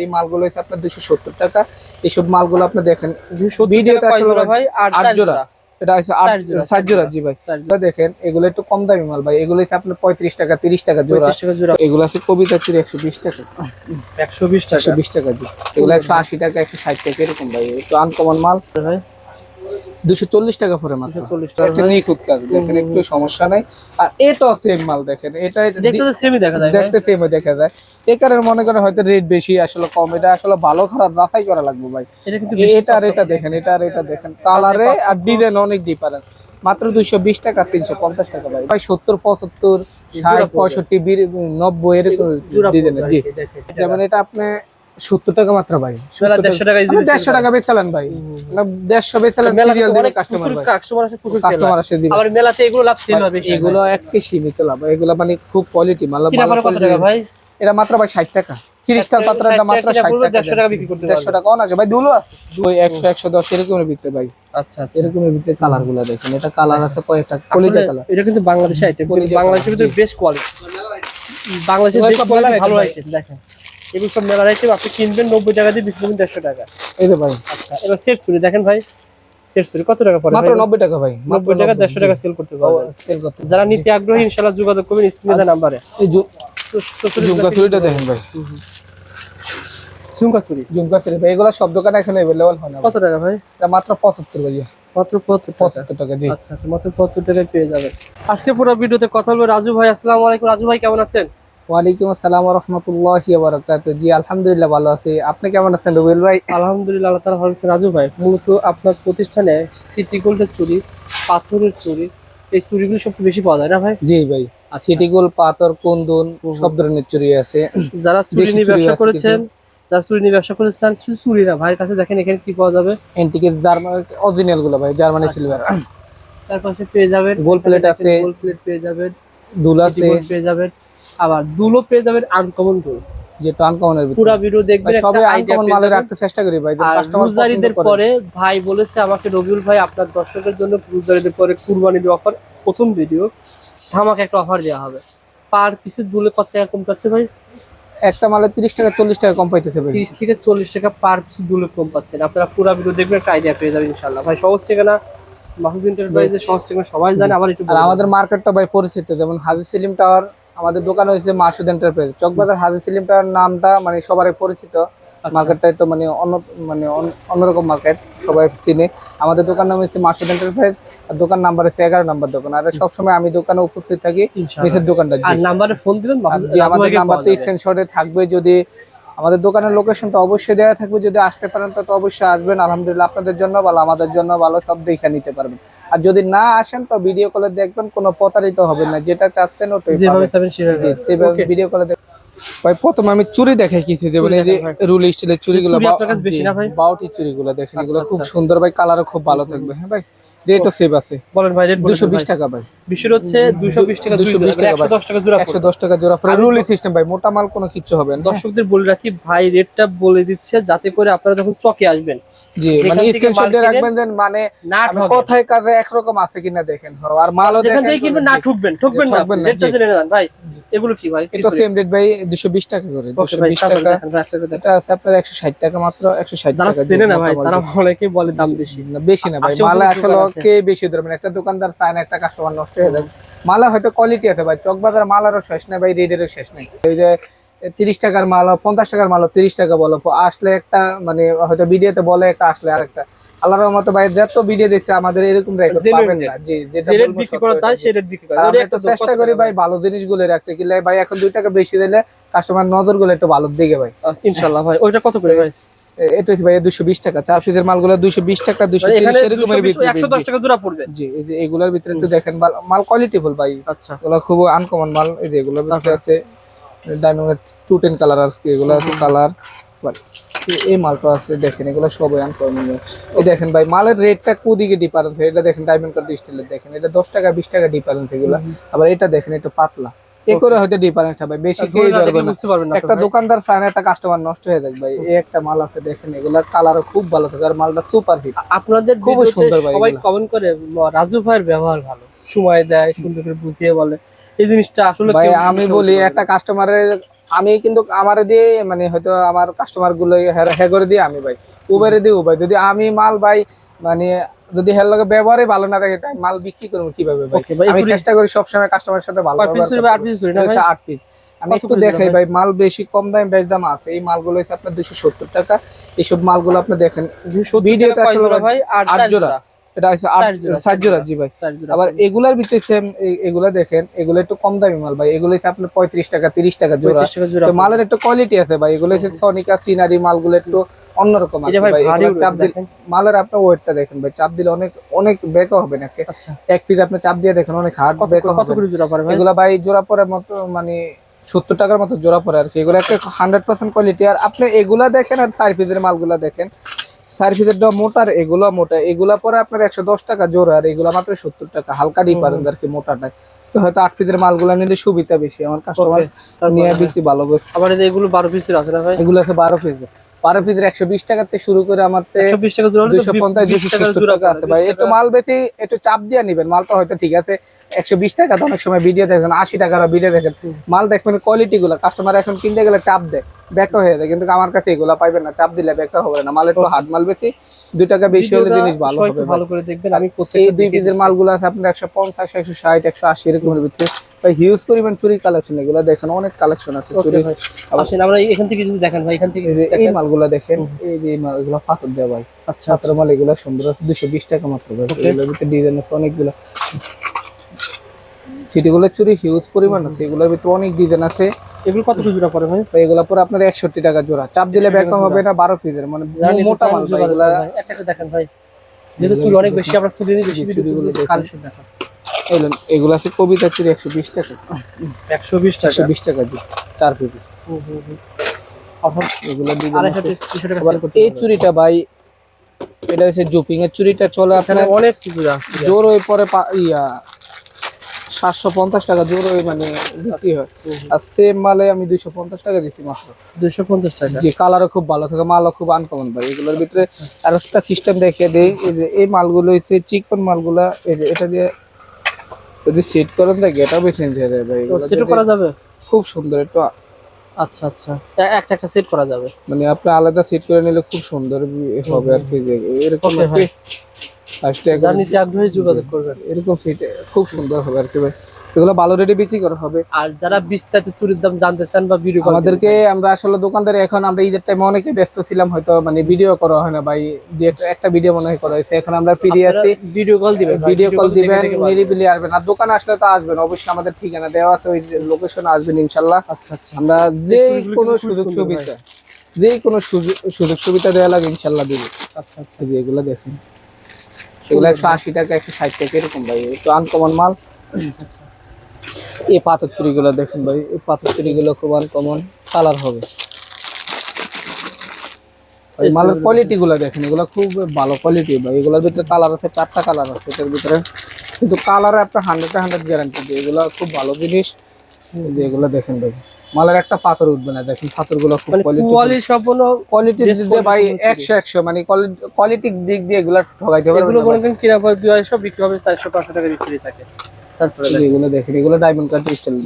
এই মালগুলো হচ্ছে আপনার দুশো সত্তর টাকা। এইসব মালগুলো আপনি দেখেন ভিডিওতে ভিডিওতে আসলে ভাই? আট জোড়া। জোড়া? এটা হচ্ছে আট চার জোড়া, সাত জোড়া জি ভাই। দেখেন এগুলো একটু কম দামি মাল ভাই। এগুলো হচ্ছে আপনার পঁয়ত্রিশ টাকা তিরিশ টাকা জোড়া। 35 টাকা জোড়া। এগুলো আছে কবিতা চুরি একশো বিশ টাকা। একশো বিশ টাকা। একশো বিশ টাকা জি। এগুলো একশো আশি টাকা একশো ষাট টাকা এরকম ভাই। একটু আনকমন মাল। ভাই দুশো চল্লিশ টাকা পরে মাত্র। 240 টাকা একটা নিখুঁত কাজ দেখেন একটু সমস্যা নাই। আর এটাও সেম মাল দেখেন এটা দেখতে তো সেমই দেখা যায় দেখতে সেম দেখা যায়। এই কারণে মনে করেন হয়তো রেট বেশি আসলে কম এটা আসলে ভালো খারাপ রাখাই করা লাগবে ভাই। এটা কিন্তু এটা আর এটা দেখেন এটা আর এটা দেখেন। কালারে আর ডিজাইন অনেক ডিফারেন্স মাত্র দুইশো বিশ টাকা তিনশো পঞ্চাশ টাকা ভাই। ভাই সত্তর পঁচাত্তর ষাট পড়বে। পঁয়ষট্টি বির- নব্বই এরকম জোড়া জি। যেমন এটা আপনি সত্তর টাকা মাত্র ভাই। মেলা 150 টাকা দেড়শো টাকা বেচালেন ভাই। দেড়শো বেচালেন কাস্টমার। আসে আবার মেলাতে এগুলো লাভ সেল হবে বেশি। এগুলো একটি সীমিত লাভ। এগুলো মানে খুব কোয়ালিটি মাল। ভাই? এটা মাত্র ভাই ষাট টাকা। ক্রিস্টাল পাত্রটা মাত্র ষাট টাকা। 150 টাকা বিক্রি করতে দেড়শো টাকা অন আছে। ভাই দুলো দুই একশো একশো দশ এরকমের ভিতরে ভাই। আচ্ছা আচ্ছা। এরকমের ভিতরে কালারগুলো দেখেন। এটা কালার আছে কয়েকটা কলিজা কালার এটা কিন্তু বাংলাদেশি আইটেম বাংলাদেশের ভিতরে বেস্ট কোয়ালিটি বাংলাদেশের ভালো আইটেম দেখেন। এগুলো সব মেলার আইটেম আপনি কিনবেন নব্বই টাকা দিয়ে বিক্রি করবেন দেড়শো টাকা। এই যে ভাই। আচ্ছা এবার সেট সুরি দেখেন ভাই। সেট সুরি কত টাকা পড়ে মাত্র নব্বই টাকা ভাই নব্বই টাকা দেড়শো টাকা সেল করতে পারবেন। সেল করতে যারা নিতে আগ্রহী ইনশাল্লাহ যোগাযোগ করবেন স্ক্রিনে দেওয়া নাম্বারে। এই ঝুমকা চুরিটা দেখেন ভাই। ঝুমকা সুরি ঝুমকা চুরি ভাই এগুলো সব দোকানে এখন অ্যাভেলেবল হয় না কত টাকা ভাই? এটা মাত্র পঁচাত্তর ভাই। মাত্র পঁচাত্তর টাকা? পঁচাত্তর টাকা জি। আচ্ছা আচ্ছা মাত্র পঁচাত্তর টাকায় পেয়ে যাবেন। আজকে পুরো ভিডিওতে কথা বলব রাজু ভাই আসসালামু আলাইকুম। রাজু ভাই কেমন আছেন? ওয়ালাইকুম আসসালাম রহমতুল্লাহ বারাকাতুহু জি আলহামদুলিল্লাহ ভালো আছি। আপনি কেমন আছেন রবিউল ভাই? আলহামদুলিল্লাহ আল্লাহ তালা ভালো আছেন। রাজু ভাই মূলত আপনার প্রতিষ্ঠানে সিটি গোল্ডের চুরি পাথরের চুরি এই চুরিগুলো সবচেয়ে বেশি পাওয়া যায় না ভাই? জি ভাই সিটিগুল পাথর কুন্দন সব ধরনের চুরি আছে। যারা চুরি নিয়ে ব্যবসা করেছেন যারা চুরি নিয়ে ব্যবসা করেছেন শুধু চুরি না ভাইয়ের কাছে দেখেন এখানে কি পাওয়া যাবে। জার্মান অরিজিনালগুলো ভাই জার্মানি সিলভার তার পাশে পেয়ে যাবেন। গোল্ড প্লেট আছে। গোল্ড প্লেট পেয়ে যাবেন। দুল আছে। পেয়ে যাবেন। আবার দুলো পেয়ে যাবেন আনকমন দুল। যে আনকমনের ভিতরে। ভিডিও দেখবেন ভাই, সবই একটা আইডিয়া আনকমন মালে রাখতে চেষ্টা করি ভাই রোজারিদের পরে ভাই বলেছে আমাকে রবিউল ভাই আপনার দর্শকের জন্য রোজারিদের পরে কুরবানির অফার প্রথম ভিডিও ধামাকে একটা অফার দেওয়া হবে। পার পিসে দুলে কত টাকা কম পাচ্ছে ভাই? একটা মালে 30 টাকা 40 টাকা কম পাইতেছে ভাই। তিরিশ থেকে চল্লিশ টাকা পার পিসে দুলে কম পাচ্ছেন। আপনারা পুরো ভিডিও দেখবেন একটা আইডিয়া পেয়ে যাবেন ইনশাল্লাহ ভাই সহজ ঠিকানা এন্টারপ্রাইজের সহজ ঠিকানা সবাই জানে আবার একটু আমাদের মার্কেটটা ভাই পরিচিত যেমন হাজি সেলিম টাওয়ার আমাদের দোকান হয়েছে মাসুদ এন্টারপ্রাইজ চকবাজার হাজি সিলিমটার নামটা মানে সবারই পরিচিত। আচ্ছা। মার্কেটটা একটু মানে অন্য মানে অন্য- অন্যরকম মার্কেট সবাই চিনে। আমাদের দোকান নাম হচ্ছে মাসুদ এন্টারপ্রাইজ আর দোকান নাম্বার হচ্ছে এগারো নাম্বার দোকান। আর সবসময় আমি দোকানে উপস্থিত থাকি। নিচের দোকানটা আর নাম্বারে ফোন দিবেন আমাদের নাম্বার তো স্ক্রিনশটে থাকবে যদি আমাদের দোকানের লোকেশন তো অবশ্যই দেওয়া থাকবে। যদি আসতে পারেন তো অবশ্যই আসবেন। আলহামদুলিল্লাহ আপনাদের জন্য ভালো আমাদের জন্য ভালো সব দেখে নিতে পারবেন। আর যদি না আসেন তো ভিডিও কলে দেখবেন কোনো প্রতারিত হবে না। যেটা চাচ্ছেন ওটাই যেভাবে চাবেন সেভাবে জি সেভাবে ভিডিও কলে ভাই প্রথমে আমি চুরি দেখাই কিছু যে দেখান রুল স্টিলের চুরিগুলো? বাউটি চুরিগুলো দেখেন এগুলো আচ্ছা, খুব আচ্ছা। সুন্দর ভাই কালারও খুব ভালো থাকবে। হ্যাঁ ভাই? রেটও সেভ আছে। বলেন ভাই রেট দুশো বিশ টাকা ভাই। বিশের হচ্ছে দুশো বিশ টাকা 220 টাকা একশো দশ টাকা জোড়া একশো দশ টাকা জোড়া পরে রুলি সিস্টেম ভাই মোটা মাল কোনো কিচ্ছু হবে না। দর্শকদের বলে রাখি ভাই রেটটা বলে দিচ্ছে যাতে করে আপনারা যখন চকে আসবেন জি মানে স্ক্রিনশট দিয়ে রাখবেন দেন মানে। কথায় কাজে একরকম আছে কিনা দেখেন। আর মালও দেখেন কিনবেন না ঠকবেন ঠকবেন না। রেটটা জেনে নেন ভাই। এগুলো কি ভাই? এটা সেম রেট ভাই 220 টাকা করে 220 টাকা। এটা আছে আপনার 160 টাকা মাত্র 160 যারা টাকা চেনে না ভাই তারা অনেকেই বলে দাম বেশি। না, বেশি না ভাই মালে আসলে। কে বেশি ধরবেন একটা দোকানদার চায় না, একটা কাস্টমার নষ্ট হয়ে যাবে মালা হয়তো কোয়ালিটি আছে ভাই চকবাজার মালেরও শেষ নেই ভাই রেডেরও শেষ নেই। ওই যে তিরিশ টাকার মাল পঞ্চাশ টাকার মাল তিরিশ টাকা বলো, আসলে একটা মানে হয়তো ভিডিওতে বলে একটা, আসলে আরেকটা। আল্লাহর রহমতে ভাই যত ভিডিও দেখছে আমাদের এরকম রেকর্ড পাবেন না। জি যেটা রেট বিক্রি করা তাই। সেই রেট বিক্রি করে। আমরা একটু চেষ্টা করি ভাই ভালো জিনিসগুলো রাখতে। গেলে ভাই এখন দুই টাকা বেশি দিলে কাস্টমার নজরগুলো একটু ভালো দিকে ভাই। আচ্ছা, ইনশাআল্লাহ ভাই। ওইটা কত করে ভাই? এটা হচ্ছে ভাই দুশো বিশ টাকা। চার পিসের মালগুলো দুশো বিশ টাকা দুশো মানে এখানে তিরিশ এরকমের ভিতরে একশো দশ টাকা জোড়া পড়বে। জি এই যে এগুলোর ভিতরে একটু দেখেন মাল- মাল কোয়ালিটি ফুল ভাই। আচ্ছা। এগুলো খুব আনকমন মাল। এই যে এগুলোর ভিতরে আছে ডায়মন্ডের টু টেন কালার আছে এগুলো আছে কালার এই মালটা আছে দেখেন এগুলো সবই আনকমন এই দেখেন ভাই মালের রেটটা কুদিকে ডিফারেন্স এটা দেখেন ডায়মন্ড কার্ড স্টিলের দেখেন এটা দশ টাকা বিশ টাকা ডিফারেন্স এগুলো। আবার এটা দেখেন এটা পাতলা। এ করে হয়তো ডিফারেন্স হবে বেশি খেয়ে ধরে না যাবে দেখলে না। বুঝতে পারবেন না একটা দোকানদার চায় না একটা কাস্টমার নষ্ট হয়ে যাবে ভাই। এই একটা মাল আছে দেখেন এগুলা কালারও খুব ভালো থাকে আর মালটা সুপার হিট আপনাদের খুবই সুন্দর ভাই সবাই কমেন্ট করে রাজু ভাইয়ের ব্যবহার ভালো। সময় দেয় সুন্দর করে বুঝিয়ে বলে। এই জিনিসটা আসলে ভাই আমি বলি। একটা কাস্টমারের আমি কিন্তু আমার দিয়ে মানে হয়তো আমার কাস্টমারগুলো হ্যাঁ করে দিয়ে আমি ভাই উবারে দিয়ে উবাই। যদি আমি মাল ভাই মানে যদি হের লগে ব্যবহারে ভালো না থাকে তাই মাল বিক্রি করব কীভাবে ভাই? আমি চেষ্টা করি সবসময় কাস্টমারের সাথে ভালো ব্যবহার করতে। আট পিস আমি একটু দেখাই ভাই? মাল বেশি কম দাম বেশ দাম আছে। এই মালগুলো হচ্ছে আপনার দুশো সত্তর টাকা। এইসব মালগুলো আপনি দেখেন। ভিডিওতে কয় আসলে ভাই আট জোড়া। এটা আট সাত জোড়া জি ভাই। আবার এগুলার ভিতরে সেম এগুলা দেখেন এগুলো একটু কম দামি মাল ভাই। এগুলো হচ্ছে আপনার পঁয়ত্রিশ টাকা তিরিশ টাকা জোড়া। 35 টাকা জোড়া তো মালের একটু কোয়ালিটি আছে ভাই। এগুলো হচ্ছে সনিকা সিনারি মালগুলো একটু অন্যরকম চাপ দিলে দেখেন। মালের আপনার ওয়েটটা দেখেন ভাই। চাপ দিলে অনেক অনেক বেকও হবে নাকি আচ্ছা। এক পিস আপনি চাপ দিয়ে দেখেন অনেক হার্ড বেকও হবে। এগুলা ভাই জোড়া পরের মতো মানে সত্তর টাকার মতো জোড়া পরে আর কি। এগুলো একটা হান্ড্রেড পার্সেন্ট কোয়ালিটি আর আপনি এগুলা দেখেন আর চার পিসের মালগুলা দেখেন। চার পিসের মোটার এগুলো মোটা। এগুলা পরে আপনার একশো দশ টাকা জোড়া আর এগুলা মাত্র সত্তর টাকা। হালকা ডিফারেন্স আর কি মোটাটাই তো হয়তো আট পিসের মালগুলা নিলে সুবিধা বেশি। আমার কাস্টমার নিয়ে বেশি ভালো আবার এগুলো বারো পিসের আছে না ভাই? এগুলো আছে বারো পিসের বারো পিসের একশো বিশ টাকা থেকে শুরু করে টাকা জোড়া টাকা আছে ভাই। একটু মাল বেশি একটু চাপ দিয়ে নিবেন। মাল তো হয়তো ঠিক আছে একশো বিশ টাকা তো অনেক সময় ভিডিও দেখেন আশি টাকার ভিডিও দেখেন। মাল দেখবেন কোয়ালিটি গুলো। কাস্টমার এখন কিনতে গেলে চাপ দেয় ব্যাকা হয়ে যায়। কিন্তু আমার কাছে এগুলো পাইবেন না চাপ দিলে ব্যাকা হবে না। মাল একটু হার্ড মাল বেশি দুই টাকা বেশি হলে জিনিস ভালো হবে ভালো করে দেখবেন আমি এই দুই পিসের। মালগুলো আছে আপনার একশো পঞ্চাশ একশো ষাট একশো আশি এরকমের ভিতরে। ভাই হিউজ পরিমাণ চুরি কালেকশন এগুলো দেখেন অনেক কালেকশন আছে চুরি। আসেন আমরা এখান থেকে যদি দেখেন ভাই এখান থেকে এই যে এই দেখেন। এই যে মালগুলো পাথর দেওয়া ভাই। আচ্ছা ছাত্র মাল এগুলো সুন্দর আছে দুশো বিশ টাকা মাত্র ভাই. এগুলোর ভিতরে ডিজাইন আছে অনেকগুলো। সিটিগুলো চুরি হিউজ পরিমাণ আছে এগুলোর ভিতরে অনেক ডিজাইন আছে। এগুলো কত জোড়া পড়ে ভাই? এগুলো পরে আপনার একষট্টি টাকা জোড়া। চাপ দিলে 61 ব্যাকা হবে না বারো পিসের মানে মোটা মাল ভাই এগুলা একটা দেখেন ভাই। যেহেতু চুল অনেক বেশি আমরা চুল বেশি। কালেকশন এগুলো এগুলো আছে কবিতা চুরি একশো বিশ টাকা। একশো বিশ টাকা? একশো বিশ টাকা জি পিসের হুম, হুম, এগুলো এই চুরিটা ভাই এটা হচ্ছে জুপিং এর চুরিটা চলে আপনার অনেক জোর ওই পরে ইয়া সাতশো পঞ্চাশ টাকা জোর ওই মানে বিক্রি হয়। আর সেম মালে আমি দুইশো পঞ্চাশ টাকা দিচ্ছি মাত্র। দুশো পঞ্চাশ টাকা? জি কালারও খুব ভালো থাকে মালও খুব আনকমন ভাই। এগুলোর ভিতরে আর একটা সিস্টেম দেখিয়ে দেই এই যে এই মালগুলো হচ্ছে চিকন মালগুলা এই যে এটা দিয়ে যদি সেট করেন থাকে এটাও চেঞ্জ হয়ে যায় ভাই। সেটও করা যাবে? খুব সুন্দর একটু আচ্ছা আচ্ছা। একটা একটা সেট করা যাবে। মানে আপনি আলাদা সেট করে নিলে খুব সুন্দর হবে আর কি। এরকম যার নিতে আগ্রহী যোগাযোগ করবেন। এরকম সেট খুব সুন্দর হবে আর কি ভাই। এগুলো ভালো রেটে বিক্রি করা হবে। আর যারা বিস্তারিত চুরির দাম জানতে চান বা ভিডিও আমাদেরকে আমরা আসলে দোকানদার এখন আমরা ঈদের টাইমে অনেকে ব্যস্ত ছিলাম হয়তো মানে ভিডিও করা হয় না ভাই। একটা- একটা ভিডিও মনে হয় করা হয়েছে। এখন আমরা ফিরে আছি। ভিডিও কল দিবেন ভিডিও কল দিবেন নিরিবিলি আসবেন। আর দোকানে আসলে তো আসবেন অবশ্যই আমাদের ঠিকানা দেওয়া আছে ওই লোকেশনে আসবেন ইনশাল্লাহ। আচ্ছা আচ্ছা। আমরা যে কোনো সুযোগ সুবিধা যে কোনো সুযোগ সুযোগ সুবিধা দেওয়া লাগে ইনশাল্লাহ দিব। আচ্ছা আচ্ছা। এগুলো দেখেন। এগুলো একশো আশি টাকা একশো ষাট টাকা এরকম ভাই। একটু আনকমন মাল। আচ্ছা আচ্ছা। এই পাথর চুরিগুলো দেখেন ভাই এই পাথর চুরিগুলো খুব আনকমন কালার হবে। মালেরগুলো দেখেন এগুলো খুব ভালো কোয়ালিটি ভাই। এগুলোর ভিতরে কালার আছে চারটা কালার আছে এটার ভিতরে। কিন্তু কালারে আপনার হান্ড্রেড হান্ড্রেড গ্যারান্টি এগুলো খুব ভালো জিনিস। এগুলো দেখেন ভাই। মালের একটা পাথর উঠবে না দেখেন পাথরগুলো খুব মানে কোয়ালিটি কোয়ালিটি সম্পূর্ণ কোয়ালিটি দিতে ভাই মানে কোয়ালিটির দিক দিয়ে এগুলো ঠকাইতে পারবে এগুলো না কিনা পরে দুই আড়াইশো বিক্রি হবে টাকা বিক্রি থাকে। তারপরে এগুলো দেখেন এগুলো ডায়মন্ড কাট স্টাইল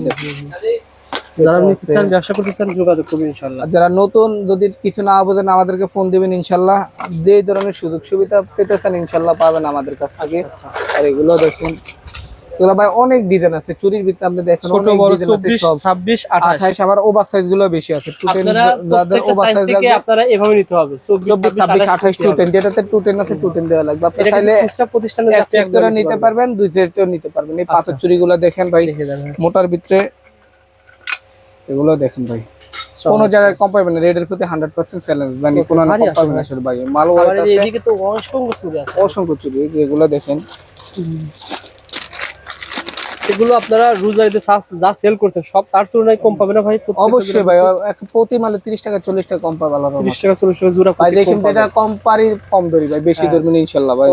যারা নিতে চান ব্যবসা করতে চান যোগাযোগ করবেন যারা নতুন যদি কিছু না বোঝেন আমাদেরকে ফোন দিবেন ইনশাল্লাহ যে ধরনের সুযোগ সুবিধা পেতে চান ইনশাল্লাহ পাবেন আমাদের কাছ থেকে। আচ্ছা। আর এগুলো দেখুন এগুলো ভাই অনেক ডিজাইন আছে চুরির ভিতরে আপনি দেখেন ছোট বড় ডিজাইন আছে চব্বিশ সব। ছাব্বিশ আঠাশ। আঠাইশ আবার ওভার সাইজগুলো বেশি আছে যাদের ওভার সাইজ লাগবে আপনারা এভাবে নিতে হবে চব্বিশ চব্বিশ ছাব্বিশ আঠাইশ টু টেন যেটাতে টু টেন আছে টু টেন দেওয়া লাগবে। আপনি চাইলে প্রতিষ্ঠানে এক সেট করে নিতে পারবেন। দুই সেটও নিতে পারবেন। এই পাঁচের চুরিগুলো দেখেন ভাই মোটার ভিতরে এগুলো দেখেন ভাই। কোনো জায়গায় কম পাবেন রেডের প্রতি হান্ড্রেড পার্সেন্ট চ্যালেঞ্জ মানে কোনো কম পাবেন। আসলে ভাই। মাল এই আছে। এদিকে তো অসংখ্য চুরি আছে। অসংখ্য চুরি যেগুলো দেখেন। এগুলো আপনারা রোজারিতে যা সেল করতেন সব তার তুলনায় কম পাবে না ভাই? অবশ্যই ভাই প্রতি মালে তিরিশ টাকা চল্লিশ টাকা কম পাবে আলাদা তিরিশ টাকা চল্লিশ টাকা জোড়া ভাই দেখেন কম কম পারি কম ধরি ভাই বেশি হ্যাঁ। ধরবেন ইনশাল্লাহ ভাই।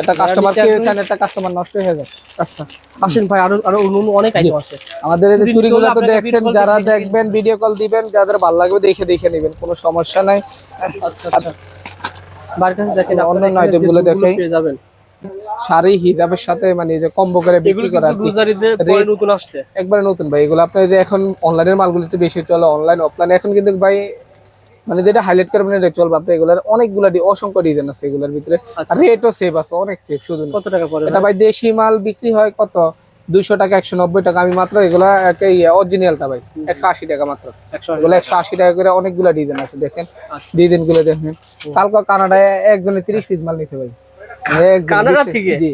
একটা কাস্টমার কে চান একটা কাস্টমার নষ্ট হয়ে যায় আচ্ছা আসেন ভাই আরও আরও অন্য অন্য অনেক আইটেম আছে। আমাদের এই চুরিগুলো তো দেখছেন যারা দেখবেন ভিডিও কল দিবেন যাদের ভালো লাগবে দেখে দেখে নেবেন কোনো সমস্যা নাই। আচ্ছা আচ্ছা। বার কাছে দেখেন অন্যান্য আপনারা এখানে item যে গুলো দুধগুলো পেয়ে যাবেন। শাড়ি হিজাবের সাথে মানে যে কম্বো করে বিক্রি করা নতুন আসছে। একবারে নতুন ভাই এগুলো আপনার যে এখন অনলাইনের মালগুলো একটু বেশি চলে অনলাইন অফলাইন এখন কিন্তু ভাই মানে যেটা হাইলাইট করবেন এটা চলবে। আপনার এগুলোর অনেকগুলা অসংখ্য ডিজাইন আছে এগুলোর ভিতরে। আচ্ছা। রেটও সেভ আছে অনেক সেভ শুধু কত টাকা পড়ে এটা ভাই? দেশি মাল বিক্রি হয় কত? দুইশো টাকা একশো নব্বই টাকা। আমি মাত্র এগুলা অরিজিনালটা ভাই একশো আশি টাকা মাত্র। এগুলো একশো আশি টাকা করে অনেকগুলা ডিজাইন আছে দেখেন। আচ্ছা। ডিজাইনগুলো দেখেন। কালকে কানাডায় একজনে তিরিশ পিস মাল নিতে ভাই। কানাডা থেকে? জি।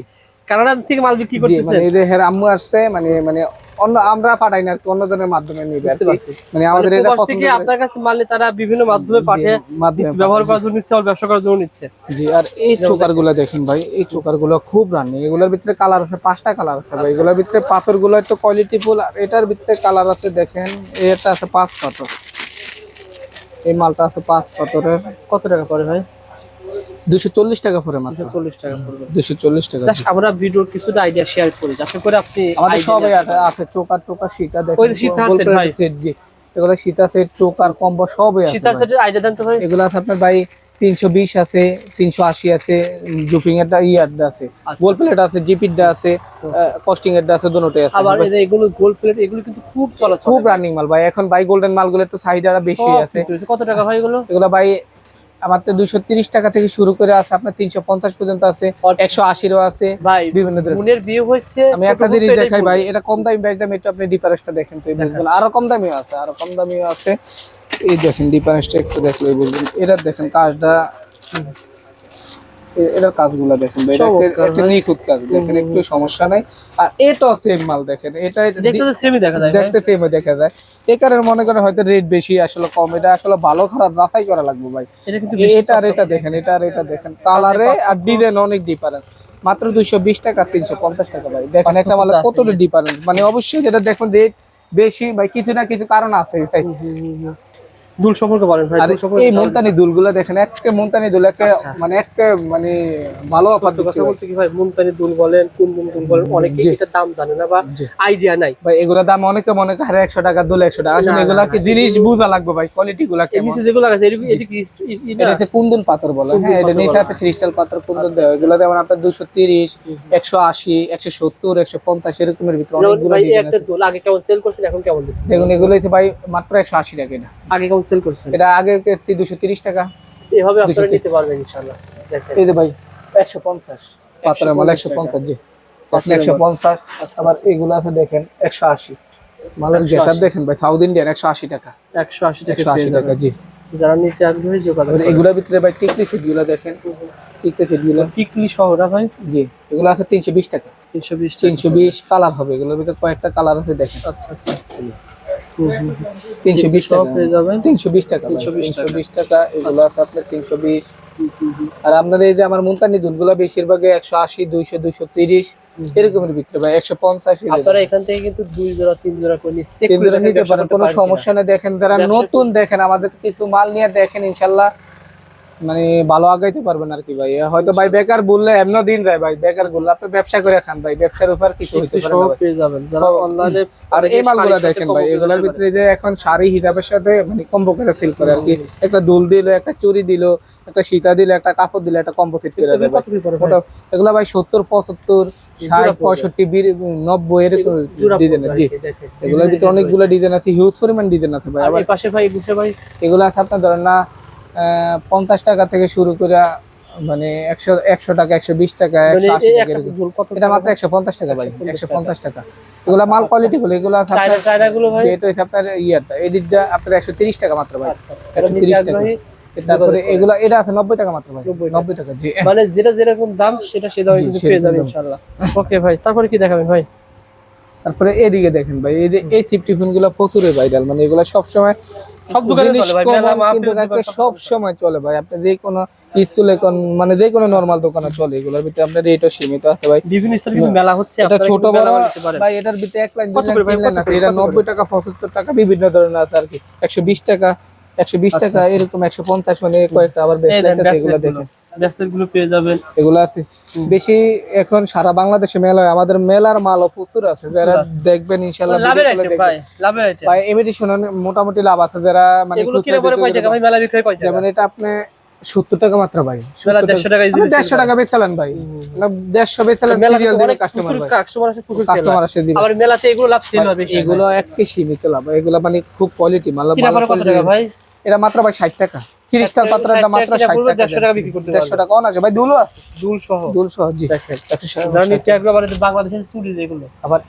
কানাডা থেকে মাল বিক্রি জি মানে এই আম্মু আসছে মানে মানে অন্য আমরা পাঠাই না আর কি, মাধ্যমে নিবে আর বুঝতে কি। পারছি। আমাদের এটা পছন্দ থেকে আপনার কাছে মাল তারা বিভিন্ন মাধ্যমে পাঠিয়ে ব্যবহার করার জন্য নিচ্ছে আর ব্যবসা করার জন্য নিচ্ছে। জি আর এই চোকার দেখেন ভাই এই চোকার খুব রানিং এগুলোর ভিতরে কালার আছে পাঁচটা কালার আছে ভাই। এগুলোর ভিতরে পাথরগুলো একটু কোয়ালিটি ফুল আর এটার ভিতরে কালার আছে দেখেন এটা আছে পাঁচ পাথর। এই মালটা আছে পাঁচ পাথরের। কত টাকা পড়ে ভাই? দুশো চল্লিশ টাকা পরে মাত্র। চল্লিশ টাকা পড়বে। দুশো চল্লিশ টাকা জাস্ট আমরা ভিডিওর কিছুটা আইডিয়া শেয়ার করি যাতে করে আপনি আমাদের সবাই আছে চোকার টোকা দেখেন গোল এগুলো সীতা সেট চোকার কম্বো সবই আছে সেটের আইডিয়া দেন তো ভাই। এগুলো আছে আপনার ভাই তিনশো বিশ আছে তিনশো আশি আছে জুপিং এর ইয়ারটা আছে। আচ্ছা। গোল প্লেট আছে জিপিটা আছে কস্টিং আছে দুটোই আছে। আবার এগুলো গোল্ড প্লেট এগুলো কিন্তু খুব চলা খুব রানিং মাল ভাই। এখন ভাই গোল্ডেন মালগুলো একটু চাহিদাটা বেশি আছে। কত টাকা ভাই এগুলো? এগুলো ভাই আমার তো দুইশো তিরিশ টাকা থেকে শুরু করে আছে আপনার তিনশো পঞ্চাশ পর্যন্ত আছে একশো আশিরও আছে ভাই বিভিন্ন ধরনের। বিয়ে হয়েছে আমি একটা জিনিস দেখাই ভাই এটা কম দামি বেশ দাম একটু আপনি ডিফারেন্সটা দেখেন তো আরও কম দামিও আছে আরও কম দামিও আছে। এই দেখেন ডিফারেন্সটা একটু দেখলে বুঝবেন। এটা দেখেন কাজটা এ- এটার কাজগুলো দেখেন ভাই এটা নিখুঁত কাজ দেখেন একটু সমস্যা নাই। আর এটাও সেম মাল দেখেন এটা দেখতে সেমই দেখা যায়। দেখতে সেম দেখা যায়। এই কারণে মনে করেন হয়তো রেট বেশি আসলে কম এটা আসলে ভালো খারাপ যাচাই করা লাগবে ভাই। এটা এটা আর এটা দেখেন এটা আর এটা দেখেন। কালারে আর ডিজাইন অনেক ডিফারেন্স মাত্র দুইশো বিশ টাকা তিনশো পঞ্চাশ টাকা ভাই। দেখেন একটা মালে কতটা ডিফারেন্স মানে অবশ্যই যেটা দেখুন রেট বেশি ভাই কিছু না কিছু কারণ আছে ভাই দুল সম্পর্কে বলেন ভাই দুল সম্পর্কে এই মুলতানি দুলগুলো দেখেন মুলতানি দুল একটা মানে মানে ভালো অফার কথা বলতে কি ভাই মুনতানি দুল বলেন কুনদুন দুল বলেন অনেকে এটা দাম জানে না বা আইডিয়া নাই। ভাই এগুলোর দাম অনেকে মনে করে একশো টাকা দুল একশো টাকা। আসলে এগুলা কি জিনিস বুঝা লাগবে ভাই কোয়ালিটি গুলা কেমন? নিচে যেগুলো আছে এটি কি এটা? হচ্ছে কুন্দন পাথর বলে। হ্যাঁ এটা নিচে আছে ক্রিস্টাল পাথর কুন্দন দেওয়া। এগুলো যেমন আপনার দুশো তিরিশ একশো আশি একশো সত্তর একশো পঞ্চাশ এরকমের ভিতরে অনেকগুলো ভাই একটা দোল আগে কেমন সেল করছেন এখন কেমন দিচ্ছেন? দেখুন এগুলো হচ্ছে ভাই মাত্র একশো আশি টাকা এটা। আগে কেমন সেল করছেন? এটা আগে কেছি দুশো তিরিশ টাকা। এভাবে আপনারা নিতে পারবেন ইনশাআল্লাহ। দেখেন। এই যে ভাই একশো পঞ্চাশ। পাথরের মাল একশো পঞ্চাশ জি। আপনি একশো পঞ্চাশ আবার এগুলো আছে দেখেন একশো আশি। মালের 180 গেটার দেখেন ভাই সাউথ ইন্ডিয়ান একশো আশি টাকা। 180 টাকা একশো আশি টাকা জি। যারা নিতে আগ্রহী যোগাযোগ এবার এগুলোর ভিতরে ভাই টিকলি সেট দেখেন। টিকলি সেটগুলো টিকলি শহরা ভাই? জি এগুলো আছে তিনশো বিশ টাকা। 320 টাকা। তিনশো বিশ কালার হবে এগুলোর ভিতরে কয়েকটা কালার আছে দেখেন। আচ্ছা আচ্ছা। তিনশো বিশ টাকা। পেয়ে যাবেন তিনশো বিশ টাকা। তিনশো বিশ টাকা এগুলো আছে আপনার তিনশো বিশ। হুম, হুম, হুম। আর আপনার এই যে আমার মুলতানি দুধগুলো বেশিরভাগ একশো আশি দুইশো দুইশো তিরিশ এরকমের বিক্রি ভাই একশো পঞ্চাশ আপনারা এখান থেকে কিন্তু দুই জোড়া তিন জোড়া করে তিন করে নিতে পারেন কোনো সমস্যা নেই। দেখেন যারা নতুন দেখেন আমাদের কিছু মাল নিয়ে দেখেন ইনশাল্লাহ। মানে ভালো আগাইতে পারবেন আর কি ভাই। হয়তো ভাই বেকার বললে এমন দিন যায় ভাই বেকার বললে। আপনি ব্যবসা করে খান ভাই ব্যবসার উপর কিছু হইতে পারে সব পেয়ে যাবেন। যারা অনলাইনে আর এই মালগুলা দেখেন ভাই এগুলোর ভিতরে যে এখন শাড়ি হিসাবের সাথে মানে কম্বো করে সিল করে আর কি। একটা দুল দিল একটা চুরি দিল একটা সীতা দিল একটা কাপড় দিল একটা কম্বো সেট করে? ওটা এগুলো ভাই সত্তর পঁচাত্তর ষাট পড়বে। পঁয়ষট্টি বির- নব্বই এরকম জোড়া ডিজাইনের পড়বে জি। এগুলোর ভিতরে অনেকগুলো ডিজাইন আছে হিউজ পরিমাণ ডিজাইন আছে ভাই। আর আবার পাশে ভাই বুঝে ভাই। এগুলো আছে আপনার ধরেন না পঞ্চাশ টাকা থেকে শুরু করে মানে একশো একশো টাকা একশো বিশ টাকা মানে একশো আশি টাকা এটা মাত্র একশো পঞ্চাশ টাকা ভাই একশো পঞ্চাশ টাকা। এগুলো মাল কোয়ালিটি বলে এগুলো এটা হচ্ছে আপনার ইয়ারটা এডিটটা আপনার একশো তিরিশ টাকা মাত্র ভাই। আচ্ছা একশো তিরিশ টাকা। তারপরে এগুলো এটা আছে নব্বই টাকা মাত্র ভাই। নব্বই টাকা। জি। মানে যেটা যেরকম দাম সেটা সে দামে কিন্তু পেয়ে যাবেন দাম। ইনশাআল্লাহ। ওকে ভাই তারপরে কি দেখাবেন ভাই? তারপরে এদিকে দেখেন ভাই এই যে এই সিফটি ফোনগুলো প্রচুর ভাইরাল মানে এগুলো সবসময় সব দোকানে চলে ভাই, মেলা, মাহফিল, কিন্তু সব সময় চলে ভাই আপনি যে কোনো স্কুলে কোন মানে যে কোনো নরমাল দোকানে চলে এগুলোর ভিতরে আপনার রেটও সীমিত আছে ভাই বিভিন্ন কিন্তু মেলা হচ্ছে এটা ছোট বড়। ভাই এটার ভিতরে এক লাইন দুই লাইন করে ভাই, তিন লাইন আছে এটা কত করে? নব্বই টাকা পঁচাত্তর টাকা বিভিন্ন ধরনের আছে আর কি একশো বিশ টাকা একশো বিশ আচ্ছা, টাকা আচ্ছা। এরকম একশো পঞ্চাশ মানে কয়েকটা আবার এগুলো দেখেন গুলো পেয়ে যাবেন। এগুলো আছে। বেশি এখন সারা বাংলাদেশে মেলা হয়। আমাদের মেলার মালও প্রচুর আছে। যারা। দেখবেন ইনশাল্লাহ লাভের আইটেম ভাই লাভের আইটেম ভাই এমিটেশন মোটামুটি লাভ আছে। যারা মানে এগুলো কিনে পরে কয় টাকা? ভাই মেলা বিক্রয় কয় টাকা? যেমন এটা আপনি সত্তর টাকা মাত্র ভাই। দেড়শো টাকা টাকা বেচালেন ভাই। দেড়শো বেচালেন কাস্টমার। আসে দিবে আবার মেলাতে এগুলো লাভ সেল হবে এগুলো একে সীমিত লাভ এগুলো মানে খুব কোয়ালিটি মাল ভাই? এটা মাত্র ভাই ষাট টাকা। ক্রিস্টাল পাত্রটা 60 মাত্র টাকা ষাট পুরো টাকা 150 টাকা বিক্রি করতে দেড়শো টাকা। অন আছে ভাই দুলো আছে? দুল সহ। দুল সহ জি। দেখেন আবার এটা বাংলাদেশের চুরি যেগুলো। আবার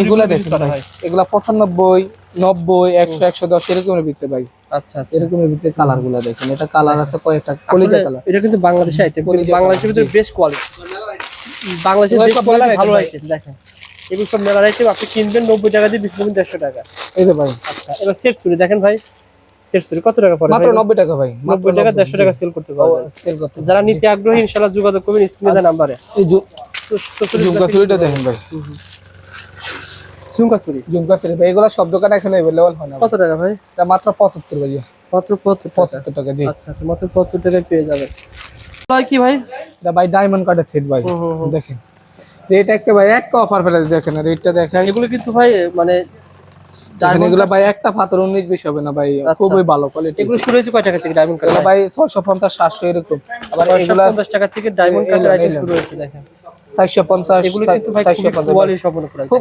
এগুলা দেখেন ভাই। এগুলা পঁচানব্বই নব্বই একশো একশো দশ এরকমের ভিতরে ভাই। আচ্ছা আচ্ছা। এরকমের ভিতরে কালারগুলা দেখেন। এটা কালার আছে কয়েকটা কলিজা কালার। এটা কিন্তু বাংলাদেশের আইটেম বাংলাদেশের ভিতরে বেস্ট কোয়ালিটি বাংলাদেশের বেস্ট কোয়ালিটি ভালো আইটেম দেখেন। এগুলো সব মেলার আইটেম আপনি কিনবেন নব্বই টাকা দিয়ে বিক্রি করবেন দেড়শো টাকা। এই যে ভাই। আচ্ছা এবার সেট চুরি দেখেন ভাই। সেট কত টাকা পড়ে মাত্র নব্বই টাকা ভাই মাত্র নব্বই টাকা দেড়শো টাকা সেল করতে পারবেন সেল করতে যারা নিতে আগ্রহী ইনশাল্লাহ যোগাযোগ করবেন স্ক্রিনে দেওয়া নাম্বারে এই জু- ঝুমকা দেখেন ভাই। ঝুমকা চুরি ভাই এগুলো সব দোকানে এখন অ্যাভেলেবল হয় না কত টাকা ভাই? এটা মাত্র পঁচাত্তর ভাই। মাত্র পঁচাত্তর টাকা। জি। আচ্ছা আচ্ছা মাত্র পঁচাত্তর টাকায় পেয়ে যাবেন। ভাই কি ভাই? এটা ভাই ডায়মন্ড কার্ডের সেট ভাই। দেখেন। রেট একটা ভাই একটা অফার ফেলে দেখেন রেটটা দেখাই। এগুলো কিন্তু ভাই মানে দেখেন এগুলো ভাই একটা পাথর উনিশ বিশ হবে না ভাই আচ্ছা। খুবই ভালো কোয়ালিটি এগুলো শুরু হয়েছে কয় টাকা থেকে ডায়মন্ড কালার ভাই ছশো পঞ্চাশ সাতশো এরকম। আবার এগুলা পঞ্চাশ টাকা থেকে ডায়মন্ড এগুলো, আইটেম শুরু হয়েছে দেখেন। চারশো পঞ্চাশ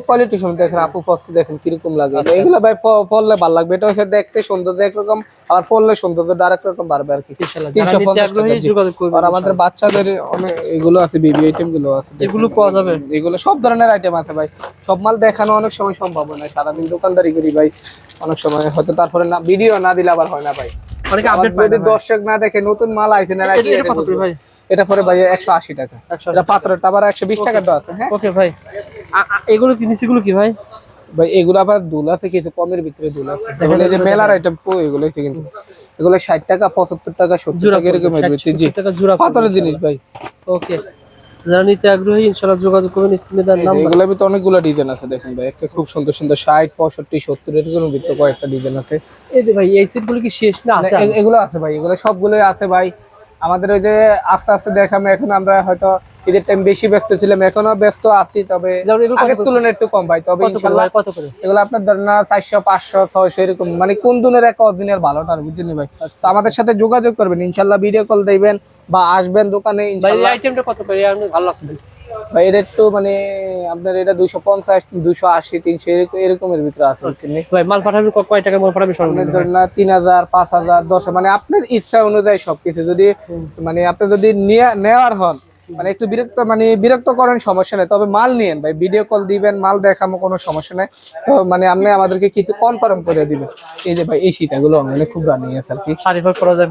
কোয়ালিটি সম্পূর্ণ দেখেন আপু দেখেন কীরকম লাগে। আচ্ছা, এগুলো ভাই প- ভালো লাগবে। এটা হচ্ছে দেখতে সৌন্দর্য একরকম আবার পরলে সৌন্দর্য আরেক রকম বাড়বে আর কি। তিনশো পঞ্চাশ আর আমাদের বাচ্চাদের অনেক এগুলো আছে বেবি আইটেমগুলো আছে এগুলো পাওয়া যাবে? এগুলো সব ধরনের আইটেম আছে ভাই। সব মাল দেখানো অনেক সময় সম্ভব হয় না। সারাদিন দোকানদারি করি ভাই। অনেক সময় হয়তো তারপরে না ভিডিও না দিলে আবার হয় না ভাই। অনেকে আপডেট পায় যদি দর্শক না দেখে নতুন মাল আইছে না এটা- কত করে ভাই? এটা পরে ভাই একশো আশি টাকা। 180 এটা পাত্রটা আবার একশো বিশ টাকাটা আছে হ্যাঁ? ওকে ভাই। এগুলো কি নিচিগুলো কি ভাই? ভাই এগুলো আবার দুল আছে কিছু কমের ভিতরে দুল আছে। দেখেন এই যে মেলার আইটেম এগুলো হচ্ছে কিন্তু। এগুলো ষাট টাকা পঁচাত্তর টাকা সত্তর জোড়া টাকা এরকম 60 টাকা জোড়া পাথরের জিনিস ভাই। ওকে যারা নিতে আগ্রহী ইনশাআল্লাহ যোগাযোগ করবেন স্ক্রিনে দেওয়ার নাম্বার। এগুলোর ভিতরে অনেকগুলো ডিজাইন আছে দেখেন ভাই। একটা খুব সুন্দর সুন্দর ষাট পঁয়ষট্টি সত্তর এরকম ভিতরে কয়েকটা ডিজাইন আছে। এই যে ভাই এই সেটগুলো কি শেষ না আছে? এগুলো আছে ভাই এগুলো সবগুলোই আছে ভাই। আমাদের ওই যে আস্তে আস্তে দেখাম এখন আমরা হয়তো ঈদের টাইম বেশি ব্যস্ত ছিলাম এখনও ব্যস্ত আছি তবে আগের তুলনায় একটু কম ভাই তবে ভাই, কত করে? এগুলো আপনার ধরেন না চারশো পাঁচশো ছয়শো এরকম। মানে কোন দিনের এক অরিজিনাল ভালোটা বুঝছেন ভাই? আচ্ছা। তো আমাদের সাথে যোগাযোগ করবেন ইনশাল্লাহ ভিডিও কল দিবেন। বা আসবেন দোকানে ভাই এই আইটেমটা কত করে? আমার ভালো লাগছে। ভাই এটা একটু মানে আপনার এটা দুশো পঞ্চাশ দুশো আশি তিনশো এরকম- এরকমের ভিতরে আছে ভাই মাল পাঠাবেন কয় টাকা মাল পাঠাবেন সর্বনিম্ন ধরেন না মানে আপনার ইচ্ছা অনুযায়ী সবকিছু। যদি মানে আপনি যদি নেওয়ার হন মানে একটু বিরক্ত মানে বিরক্ত করেন সমস্যা নেই। তবে মাল নিয়েন ভাই ভিডিও কল দিবেন মাল দেখামো কোনো সমস্যা নেই। তো মানে আপনি আমাদেরকে কিছু কনফার্ম করে দিবেন। এই যে ভাই এই শীতাগুলো মানে খুব দামি আছে আর কি।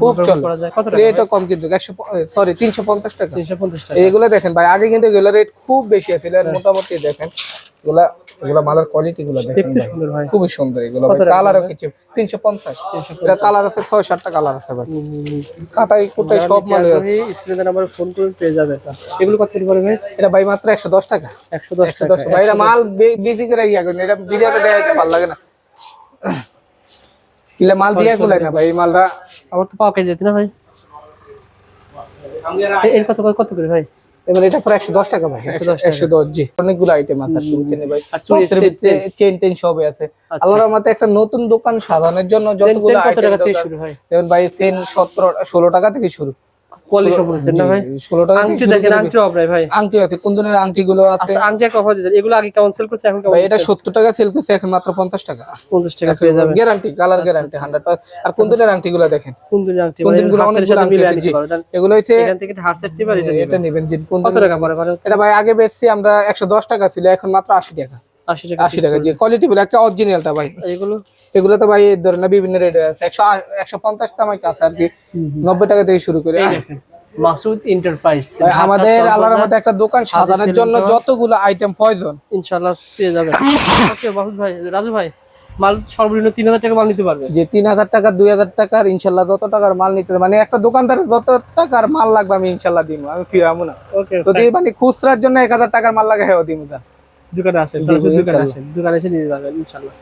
খুব চলে। করা যায়। কত রেটও কম কিন্তু একশো সরি তিনশো পঞ্চাশ টাকা। তিনশো পঞ্চাশ টাকা। এইগুলো দেখেন ভাই আগে কিন্তু এগুলো রেট খুব বেশি আছে। মোটামুটি দেখেন। এগুলা এগুলা মালের কোয়ালিটি গুলো দেখতে সুন্দর ভাই। খুবই সুন্দর এগুলো কালারও কিছু। তিনশো পঞ্চাশ। এটা কালার আছে ছয় সাতটা কালার আছে ভাই। কাটাই কুটাই সব মালে আছে। স্ক্রিনে নাম্বার ফোন করে পেয়ে যাবে। এগুলো কত করে ভাই? এটা ভাই মাত্র একশো দশ টাকা। ভাই এটা মাল বেশি করে ইয়া করেন। এটা ভিডিওতে ভালো লাগে না। মাল দিয়ে গুলাই না ভাই এই মালটা। আমার তো পাওয়া যেত না ভাই। এর কত কত করে ভাই? এবার এটা পরে একশো দশ টাকা ভাই 110 একশো দশ জি। অনেকগুলো আইটেম আছে বুঝছেন ভাই। চেন টেন সবই আছে। আচ্ছা। আল্লাহর মতে একটা নতুন দোকান সাজানোর জন্য যতগুলো আইটেম ভাই চেন সতেরো ষোলো টাকা থেকে শুরু। না ভাই? আংটি দেখেন আংটি অবরাই ভাই। আংটি আছে কোন ধরনের আংটি গুলো আছে। আচ্ছা আংটি অফার দিতেন এগুলো আগে কেমন সেল করছে এখন কেমন ভাই এটা সত্তর টাকা সেল করছে এখন মাত্র পঞ্চাশ টাকা। পঞ্চাশ টাকা পেয়ে যাবে গ্যারান্টি কালার গ্যারান্টি হান্ড্রেড আর কোন ধরনের আংটি গুলো দেখেন। কোন আংটি কোন সাথে মিলে আছে, এগুলো হচ্ছে এখান থেকে হার সেট নিবার এটা এটা নেবেন। যে কোন কত টাকা পড়ে এটা ভাই আগে বেচছি আমরা একশো দশ টাকা ছিল এখন মাত্র আশি টাকা। আশি টাকা আশি টাকা যে কোয়ালিটি বলে একটা অরিজিনালটা ভাই। এগুলো? এগুলো তো ভাই ধরেন না বিভিন্ন রেটে আছে। আর কি। নব্বই টাকা থেকে শুরু করে। মাসুদ এন্টারপ্রাইজ আমাদের আল্লাহর মধ্যে একটা দোকান সাজানোর জন্য যতগুলো আইটেম প্রয়োজন। ইনশাআল্লাহ পেয়ে যাবে ওকে মাসুদ ভাই রাজু ভাই মাল সর্বনিম্ন তিন হাজার টাকা মাল নিতে পারবে? যে তিন হাজার টাকা দুই হাজার টাকার ইনশাল্লাহ যত টাকার মাল নিতে মানে একটা দোকানদার যত টাকার মাল লাগবে আমি ইনশাল্লাহ দিব আমি ফিরাবো না। মানে খুচরার জন্য এক হাজার টাকার মাল লাগে হ্যাঁ দিব স্যার দোকানে আসেন দোকানে। আসেন দোকানে এসে নিয়ে যাবেন ইনশাআল্লাহ